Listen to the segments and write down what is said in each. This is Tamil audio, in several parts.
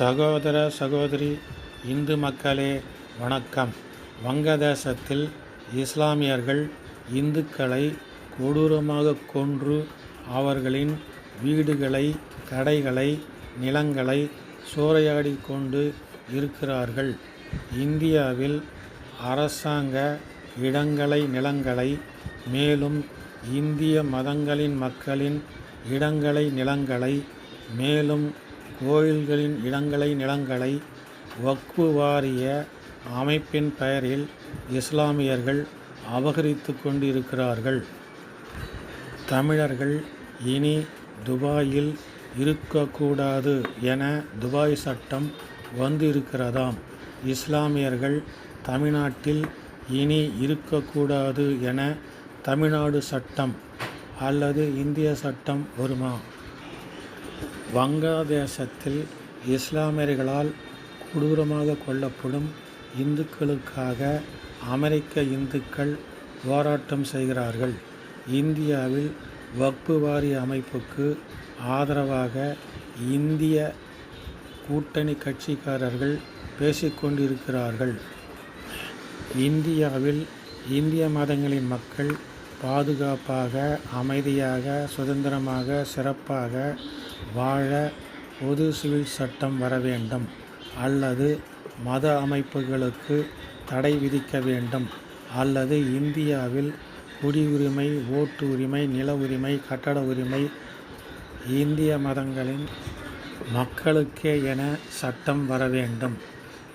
சகோதர சகோதரி இந்து மக்களே வணக்கம். வங்கதேசத்தில் இஸ்லாமியர்கள் இந்துக்களை கொடூரமாக கொன்று அவர்களின் வீடுகளை கடைகளை நிலங்களை சூறையாடி கொண்டு இருக்கிறார்கள். இந்தியாவில் அரசாங்க இடங்களை நிலங்களை மேலும் இந்திய மதங்களின் மக்களின் இடங்களை நிலங்களை மேலும் கோயில்களின் இடங்களை நிலங்களை வக்பு வாரிய அமைப்பின் பெயரில் இஸ்லாமியர்கள் அபகரித்து கொண்டிருக்கிறார்கள். தமிழர்கள் இனி துபாயில் இருக்கக்கூடாது என துபாய் சட்டம் வந்திருக்கிறதாம். இஸ்லாமியர்கள் தமிழ்நாட்டில் இனி இருக்கக்கூடாது என தமிழ்நாடு சட்டம் அல்லது இந்திய சட்டம் வருமா? வங்காதேசத்தில் இஸ்லாமியர்களால் கொடூரமாக கொல்லப்படும் இந்துக்களுக்காக அமெரிக்க இந்துக்கள் போராட்டம் செய்கிறார்கள். இந்தியாவில் வக்பு வாரிய அமைப்புக்கு ஆதரவாக இந்திய கூட்டணி கட்சிக்காரர்கள் பேசிக்கொண்டிருக்கிறார்கள் இந்தியாவில் இந்திய மதங்களின் மக்கள் பாதுகாப்பாக அமைதியாக சுதந்திரமாக சிறப்பாக வாழ பொது சிவில் சட்டம் வர வேண்டும். அல்லது மத அமைப்புகளுக்கு தடை விதிக்க வேண்டும். அல்லது இந்தியாவில் குடியுரிமை ஓட்டு உரிமை நில உரிமை கட்டட உரிமை இந்திய மதங்களின் மக்களுக்கே என சட்டம் வர வேண்டும்.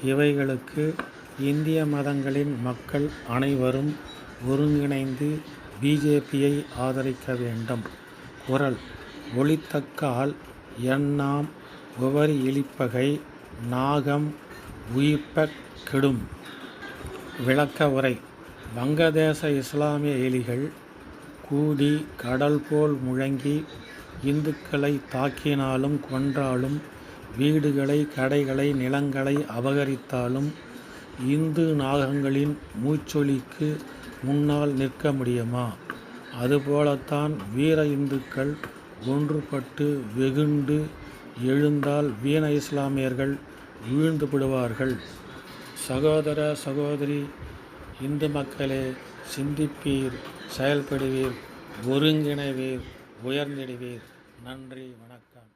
இவைகளுக்கு இந்திய மதங்களின் மக்கள் அனைவரும் ஒருங்கிணைந்து பிஜேபியை ஆதரிக்க வேண்டும். குரல். ஒளித்தக்கால் எண்ணாம். உவரி இழிப்பகை. நாகம். உயிர்ப்பக் கெடும். விளக்க உரை. வங்கதேச இஸ்லாமிய எலிகள் கூடி கடல் போல் முழங்கி இந்துக்களை தாக்கினாலும் கொன்றாலும் வீடுகளை கடைகளை நிலங்களை அபகரித்தாலும் இந்து நாகங்களின் மூச்சொலிக்கு முன்னால் நிற்க முடியுமா? அதுபோலத்தான் வீர இந்துக்கள் ஒன்றுபட்டு வெகுண்டு எழுந்தால் வீண இஸ்லாமியர்கள் வீழ்ந்து விடுவார்கள். சகோதர சகோதரி இந்து மக்களே சிந்திப்பீர் செயல்படுவீர் ஒருங்கிணைவீர் உயர்ந்திடுவீர். நன்றி வணக்கம்.